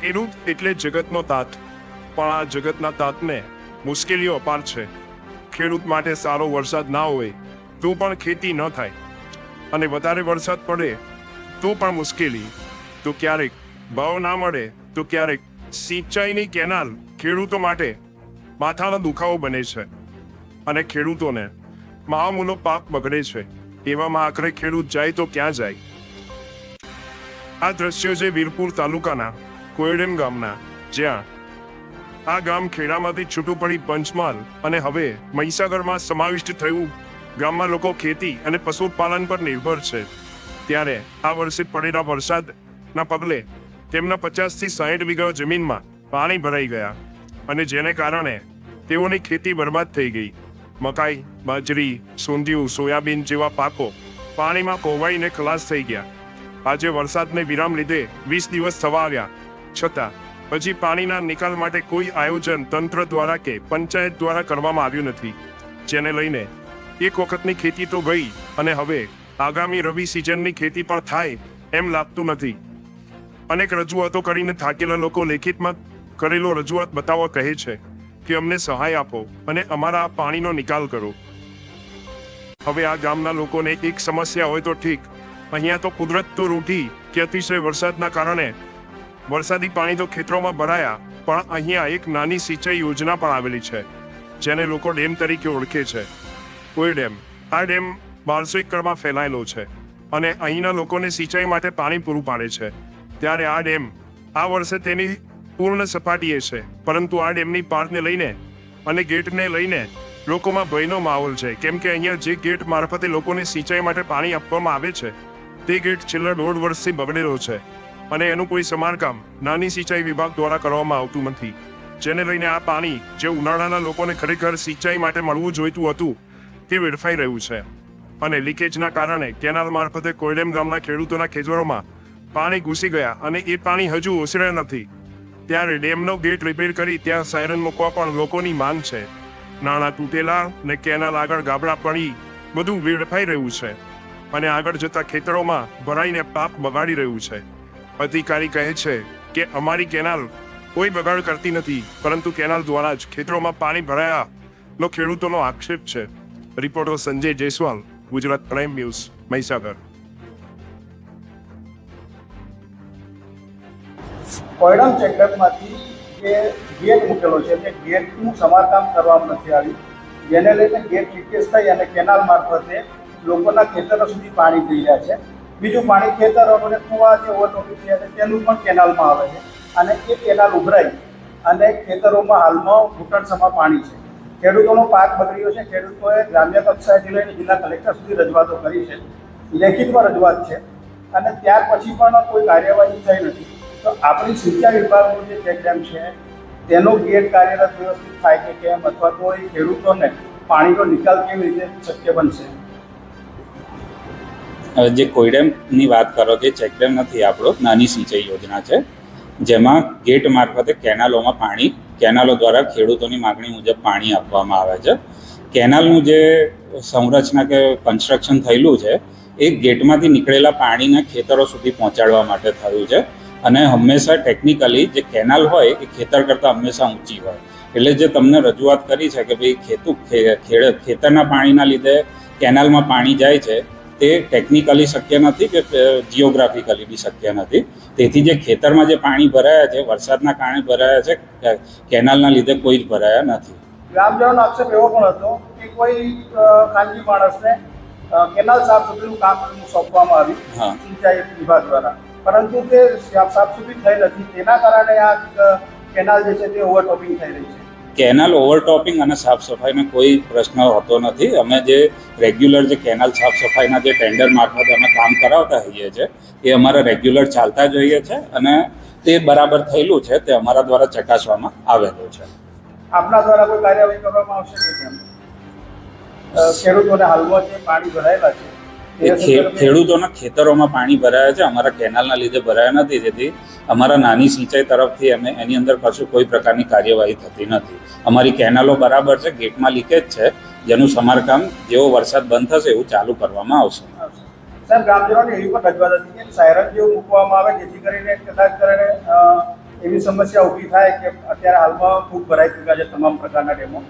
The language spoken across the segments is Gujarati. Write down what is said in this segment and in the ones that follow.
ખેડૂત એટલે જગતનો તાત. પણ આ જગતના તાતને મુશ્કેલીઓ અપાર છે. ખેડૂત માટે સારો વરસાદ ના હોય, તો પણ ખેતી ન થાય. અને વધારે વરસાદ પડે, તો પણ મુશ્કેલી. તો ક્યારેક ભાવ ના મળે, તો ક્યારેક સિંચાઈની કેનાલ ખેડૂતો માટે માથાનો દુખાવો બને છે. અને ખેડૂતોને મહામૂલો પાક બગડે છે. એવામાં આખરે ખેડૂત જાય તો ક્યાં જાય? આ દ્રશ્યો છે વીરપુર તાલુકાના કોયડેમ ગામના, જ્યાં આ ગામ ખેડામાંથી છૂટું પડી પંચમહાલ અને હવે મહીસાગરમાં સમાવિષ્ટ થયું ગામમાં લોકો ખેતી અને પશુપાલન પર નિર્ભર છે. ત્યારે આ વર્ષે પડેલા વરસાદના પગલે તેમના પચાસથી સાઠ વીઘા જમીનમાં પાણી ભરાઈ ગયા અને જેને કારણે તેઓની ખેતી બરબાદ થઈ ગઈ. મકાઈ, બાજરી સૂંધિયું સોયાબીન જેવા પાકો પાણીમાં કોવાઈને ખલાસ થઈ ગયા. આજે વરસાદને વિરામ લીધે વીસ દિવસ થવા આવ્યા. છતાં, હજી પાણીના નિકાલ માટે કોઈ આયોજન તંત્ર દ્વારા કે પંચાયત દ્વારા કરવામાં આવ્યું નથી, જેને લઈને એક વખતની ખેતી તો ગઈ અને હવે આગામી રવિ સિઝનની ખેતી પણ થાય એમ લાગતું નથી. અનેક રજૂઆતો કરીને થાકેલા લોકો લેખિતમાં કરેલો રજૂઆત બતાવવા કહે છે કે અમને સહાય આપો અને અમારા પાણીનો નિકાલ કરો. હવે આ ગામના લોકોને એક સમસ્યા હોય તો ઠીક, અહીંયા તો કુદરત તો રૂઢી કે અતિશય વરસાદના કારણે વરસાદી પાણી તો ખેતરોમાં ભરાયા, પણ અહીંયા એક નાની સિંચાઈ યોજના પણ આવેલી છે, જેને લોકો ડેમ તરીકે ઓળખે છે. કોઈ ડેમ, આ ડેમ બારસો એકરમાં ફેલાયેલો છે અને અહીંના લોકોને સિંચાઈ માટે પાણી પૂરું પાડે છે. ત્યારે આ ડેમ, આ વર્ષે તેની પૂર્ણ સપાટીએ છે, પરંતુ આ ડેમની પાળને લઈને અને ગેટને લઈને લોકોમાં ભયનો માહોલ છે, કેમ કે અહીંયા જે ગેટ મારફતે લોકોને સિંચાઈ માટે પાણી આપવામાં આવે છે, તે ગેટ છેલ્લા દોઢ વર્ષથી બગડેલો છે. અને એનું કોઈ સમારકામ નાની સિંચાઈ વિભાગ દ્વારા કરવામાં આવતું નથી. જેને લઈને આ પાણી જે ઉનાળાના લોકોને ખરેખર સિંચાઈ માટે મળવું જોઈતું હતું, તે વેડફાઈ રહ્યું છે. અને લીકેજના કારણે કેનાલ મારફતે કોયડેમ ગામના ખેડૂતોના ખેતરોમાં પાણી ઘૂસી ગયા અને એ પાણી હજુ ઓસર્યા નથી. ત્યારે ડેમનો ગેટ રિપેર કરી ત્યાં સાયરન મૂકવા પણ લોકોની માંગ છે. નાણાં તૂટેલા ને કેનાલ આગળ ગાબડા પડી બધું વેડફાઈ રહ્યું છે. અને આગળ જતા ખેતરોમાં ભરાઈને પાક બગાડી રહ્યું છે. અધિકારી કહે છે કે અમારી કેનાલ કોઈ બગાડ કરતી નથી, પરંતુ કેનાલ દ્વારા જ ખેતરોમાં પાણી ભરાયા. નો ખેડૂતોનો આક્ષેપ છે. Reporter Sanjay Jaiswal, Gujarat prime news, Mahisagar. કોયડમ ચેકડેમમાંથી જે ગેટ મૂકેલો છે તે ગેટનું સમારકામ કરવામાં નથી આવ્યું. જેને લઈને ગેટ લીકેજ થઈ અને કેનાલ મારફતે લોકોના ખેતરો સુધી પાણી જઈ રહ્યા છે. બીજું પાણી ખેતરો અને કુવા જે થયા છે તેનું પણ કેનાલમાં આવે છે. અને એ કેનાલ ઉભરાઈ અને ખેતરોમાં હાલમાં ઘૂંટણસમાં પાણી છે. ખેડૂતોનો પાક બગડ્યો છે. ખેડૂતોએ ગ્રામ્ય કક્ષાએથી લઈને જિલ્લા કલેક્ટર સુધી રજૂઆતો કરી છે. લેખિતમાં રજૂઆત છે. અને ત્યાર પછી પણ કોઈ કાર્યવાહી થઈ નથી. તો આપણી સિંચાઈ વિભાગનું જે ચેકડેમ છે, તેનો ગેટ કાર્યરત વ્યવસ્થિત થાય કે કેમ? અથવા તો એ ખેડૂતોને પાણીનો નિકાલ કેવી રીતે શક્ય બનશે? જે કોઈડેમની વાત કરો કે ચેકડેમ નથી, આપણો નાની સિંચાઈ યોજના છે, જેમાં ગેટ મારફતે કેનાલોમાં પાણી, કેનાલો દ્વારા ખેડૂતોની માગણી મુજબ પાણી આપવામાં આવે છે. કેનાલનું જે સંરચના કે કન્સ્ટ્રક્શન થયેલું છે, એ ગેટમાંથી નીકળેલા પાણીને ખેતરો સુધી પહોંચાડવા માટે થયું છે. અને હંમેશા ટેકનિકલી જે કેનાલ હોય, એ ખેતર કરતાં હંમેશા ઊંચી હોય. એટલે જે તમને રજૂઆત કરી છે કે ભાઈ ખેતું ખેતરના પાણીના લીધે કેનાલમાં પાણી જાય છે તે ટેકનિકલી શક્ય નથી કે જીઓગ્રાફિકલી બી શક્ય નથી. તેથી જે ખેતરમાં જે પાણી ભરાયા છે વરસાદના કારણે ભરાયા છે કેનાલના લીધે કોઈ જ ભરાયા નથી. ગ્રામજનોનો આક્ષેપ એવો પણ હતો કે કોઈ ખાનગી માણસને કેનાલ સાફ સુથરીનું કામ સોંપવામાં આવ્યું હા. સિંચાઈ વિભાગ દ્વારા. પરંતુ તે સાફ સુથરી થઈ નથી. તેના કારણે આ કેનાલ જે છે તે ઓવરટોપિંગ થઈ રહી છે. કેનાલ ઓવરટોપિંગ અને સાફ સફાઈનો કોઈ પ્રશ્ન હોતો નથી. અમે જે રેગ્યુલર જે કેનાલ સાફ સફાઈના જે ટેન્ડર મારફતે અમે કામ કરાવતા હોઈએ છીએ, એ અમારા રેગ્યુલર ચાલતા જોઈએ છે અને તે બરાબર થયેલું છે, તે અમારા દ્વારા ચકાસવામાં આવેલું છે. આપના દ્વારા કોઈ કાર્યવાહી કરવામાં આવશે ખેડૂતોને હાલમાં જે પાણી ભરાયેલા છે એ ખેડૂતોના ખેતરોમાં પાણી ભરાયા છે. અમારા કેનાલના લીધે ભરાયા નથી. જેથી અમારા નાની સિંચાઈ તરફથી અમે એની અંદર કશું કોઈ પ્રકારની કાર્યવાહી થતી નથી. અમારી કેનાલો બરાબર છે. ગેટમાં લીકેજ છે. જેનું સમારકામ જેવો વરસાદ બંધ થશે એવું ચાલુ કરવામાં આવશે. સર ગ્રામજનોની એવી પણ રજૂઆત હતી કે સાયરન જેવું મૂકવામાં આવે જેથી કરીને કદાચ કરીને એવી સમસ્યા ઊભી થાય કે અત્યારે હાલમાં ખૂબ ભરાઈ ચૂક્યા છે તમામ પ્રકારના ડેમો.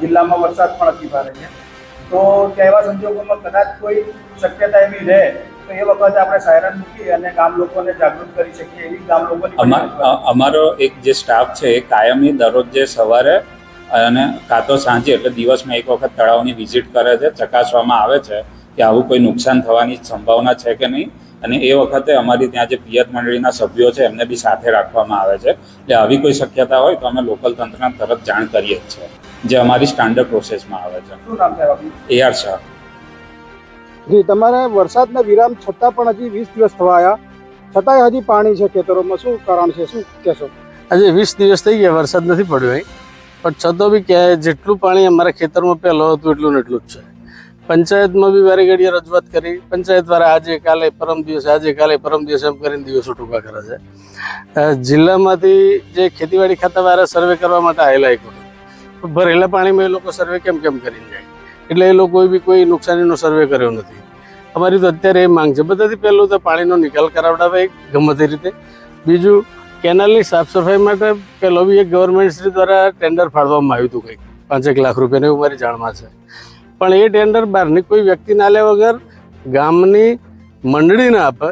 જિલ્લામાં વરસાદ પણ અતિ ભારે છે. તો તેવા સંજોગોમાં કદાચ કોઈ શક્યતા એવી રહે, તો એ વખતે આપણે સાયરન મૂકી અને ગામ લોકોને જાગૃત કરી શકીએ એવી ગામ. અ- અમારો એક જે સ્ટાફ છે એ કાયમી દરરોજ જે સવારે અને કાં તો સાંજે, એટલે દિવસમાં એક વખત તળાવની વિઝિટ કરે છે, ચકાસવામાં આવે છે કે આવું કોઈ નુકસાન થવાની સંભાવના છે કે નહીં અને એ વખતે અમારી ત્યાં જે પિયત મંડળીના સભ્યો છે, એમને બી સાથે રાખવામાં આવે છે એટલે આવી કોઈ શક્યતા હોય તો અમે લોકલ તંત્રને તરત જાણ કરીએ જ છે જે અમારી સ્ટાન્ડર્ડ પ્રોસેસમાં આવે છે. શું નામ છે એઆર શાહ. જી તમારે વરસાદના વિરામ છતાં પણ હજી વીસ દિવસ થવા આવ્યા છતાંય હજી પાણી છે ખેતરોમાં. શું કારણ છે? શું કહેશો? આજે વીસ દિવસ થઈ ગયા વરસાદ નથી પડ્યો અહીં. પણ છતાં બી ક્યાંય જેટલું પાણી અમારા ખેતરમાં પહેલો હતું એટલું ને એટલું જ છે. પંચાયતમાં બી વારે ઘડીએ રજૂઆત કરી. પંચાયત વાળા આજે કાલે પરમ દિવસે આજે કાલે પરમ દિવસે એમ કરીને દિવસો ટૂંકા કરે છે. જિલ્લામાંથી જે ખેતીવાડી ખાતા વાળા સર્વે કરવા માટે આવેલા એક ભરેલા પાણીમાં એ લોકો સર્વે કેમ કેમ કરીને જાય? એટલે એ લોકોએ બી કોઈ નુકસાનીનો સર્વે કર્યો નથી. અમારી તો અત્યારે એ માંગ છે. બધાથી પહેલું તો પાણીનો નિકાલ કરાવડાવે ગમે તે રીતે. બીજું, કેનાલની સાફ સફાઈ માટે પેલો બી એક ગવર્મેન્ટ શ્રી દ્વારા ટેન્ડર ફાળવવામાં આવ્યું હતું કંઈક. પાંચેક લાખ રૂપિયાની એવું મારી જાણમાં છે. પણ એ ટેન્ડર બહારની કોઈ વ્યક્તિ ના લે વગર ગામની મંડળી ના આપે,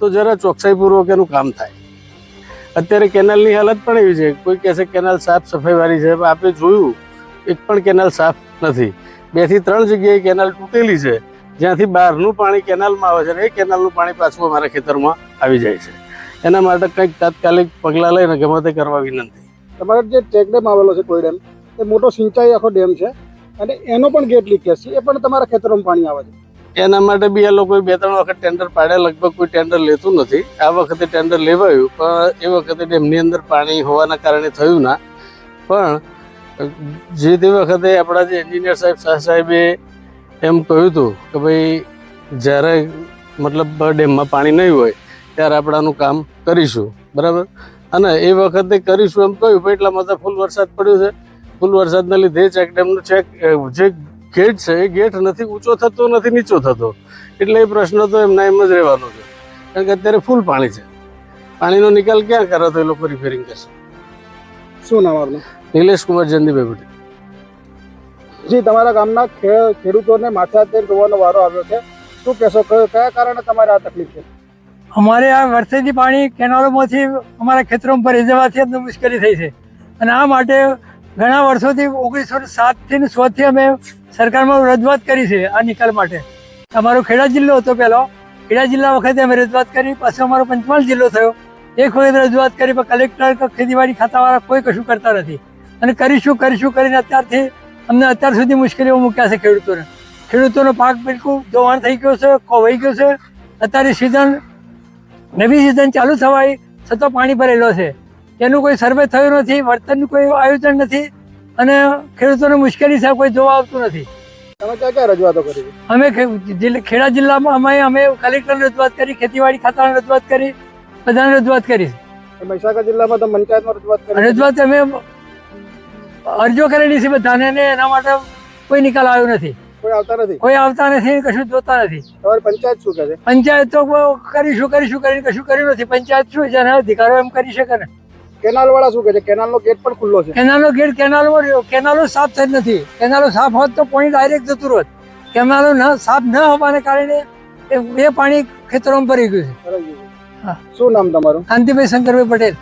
તો જરા ચોકસાઈપૂર્વક એનું કામ થાય. અત્યારે કેનાલની હાલત પણ એવી છે. કોઈ કહે છે કેનાલ સાફ સફાઈવાળી છે, પણ આપણે જોયું, એક પણ કેનાલ સાફ નથી. બેથી ત્રણ જગ્યાએ કેનાલ તૂટેલી છે. જ્યાંથી બહારનું પાણી કેનાલમાં આવે છે અને એ કેનાલનું પાણી પાછું અમારા ખેતરમાં આવી જાય છે. એના માટે કંઈક તાત્કાલિક પગલાં લઈને ગમે તે કરવા વિનંતી. તમારો જે ટેક ડેમ આવેલો છે કોઈ ડેમ, એ મોટો સિંચાઈ આખો ડેમ છે. અને એનો પણ ગેટ લીકેજ છે. એ પણ તમારા ખેતરોમાં પાણી આવે છે. એના માટે બી આ લોકોએ બે ત્રણ વખત ટેન્ડર પાડ્યા. લગભગ કોઈ ટેન્ડર લેતું નથી. આ વખતે ટેન્ડર લેવાયું, પણ એ વખતે ડેમની અંદર પાણી હોવાના કારણે થયું ના. પણ જે તે વખતે આપણા જે એન્જિનિયર સાહેબ શાહ સાહેબે એમ કહ્યું હતું કે ભાઈ, જ્યારે મતલબ ડેમમાં પાણી નહીં હોય, ત્યારે આપણાનું કામ કરીશું. બરાબર? અને એ વખતે કરીશું એમ કહ્યું, પણ એટલા તો ફૂલ વરસાદ પડ્યો છે. ફૂલ વરસાદના લીધે ચેક ડેમનું ચેક જે ગેટ છે એ ગેટ નથી ઊંચો થતો નથી નીચો થતો. એટલે એ પ્રશ્ન તો એમના એમ જ રહેવાનો છે. કારણ કે અત્યારે ફૂલ પાણી છે. પાણીનો નિકાલ ક્યાં કરે તો એ લોકો રિપેરિંગ કરશે. શું નામ આપનું? નિલેશ કુમાર જંદીભાઈ પટેલ જી તમારા ગામના ખે- ખેડૂતોને માથા હાથે જોવાનો વારો આવ્યો છે. શું કહેશો કયો- કયા કારણે તમારે આ તકલીફ છે? અમારે આ વરસાદી પાણી કેનાલોમાંથી અમારા ખેતરોમાં ભરી જવાથી અમને મુશ્કેલી થઈ છે. અને આ માટે ઘણા વર્ષોથી ઓગણીસો સાતથી ને સોથી અમે સરકારમાં રજૂઆત કરી છે આ નિકાલ માટે. અમારો ખેડા જિલ્લો હતો પહેલો ખેડા જિલ્લા વખતે અમે રજૂઆત કરી, પછી અમારો પંચમહાલ જિલ્લો થયો. એક વખત રજૂઆત કરી, પણ કલેક્ટર કે ખેતીવાડી ખાતાવાળા કોઈ કશું કરતા નથી. અને કરીશું કરીશું કરીને અત્યારથી અમને અત્યાર સુધી મુશ્કેલીઓ મૂક્યા છે ખેડૂતોને. ખેડૂતોનો પાક બિલકુલ ધોવાણ થઈ ગયો છે ખોવાઈ ગયો છે. અત્યારે સિઝન નવી સિઝન ચાલુ થવાય, છતાં પાણી ભરેલો છે. તેનું કોઈ સર્વે થયું નથી, વર્તનનું કોઈ આયોજન નથી. અને ખેડૂતોને મુશ્કેલી છે કોઈ જોવા આવતું નથી. તમે ક્યાં ક્યાં રજૂઆતો કરી? અમે ખેડા જિલ્લામાં અમે અમે કલેક્ટરને રજૂઆત કરી ખેતીવાડી ખાતાને રજૂઆત કરી બધાને રજૂઆત કરી. મહીસાગર જિલ્લામાં તો પંચાયતમાં રજૂઆત કરી. રજૂઆત અમે અરજીઓ કરેલી છે બધાને એના માટે કોઈ નિકાલ આવ્યો નથી. કોઈ આવતા નથી? કોઈ આવતા નથી કશું જોતા નથી. તમારે પંચાયત શું કરે પંચાયત તો કરીશું કરીશું કરીને કશું કર્યું નથી. પંચાયત શું છે? એના અધિકારો એમ કરી શકે ને. કેનાલ વાળા શું કહે છે? કેનાલનો ગેટ પણ ખુલ્લો છે. કેનાલો ગેટ કેનાલો કેનાલો સાફ થઈ નથી. કેનાલો સાફ હોત તો પાણી ડાયરેક્ટ જતું હોત. કેનાલો ન સાફ ન હોવાને કારણે એ પાણી ખેતરોમાં ભરી ગયું છે. શું નામ તમારું? કાંતિભાઈ શંકરભાઈ પટેલ.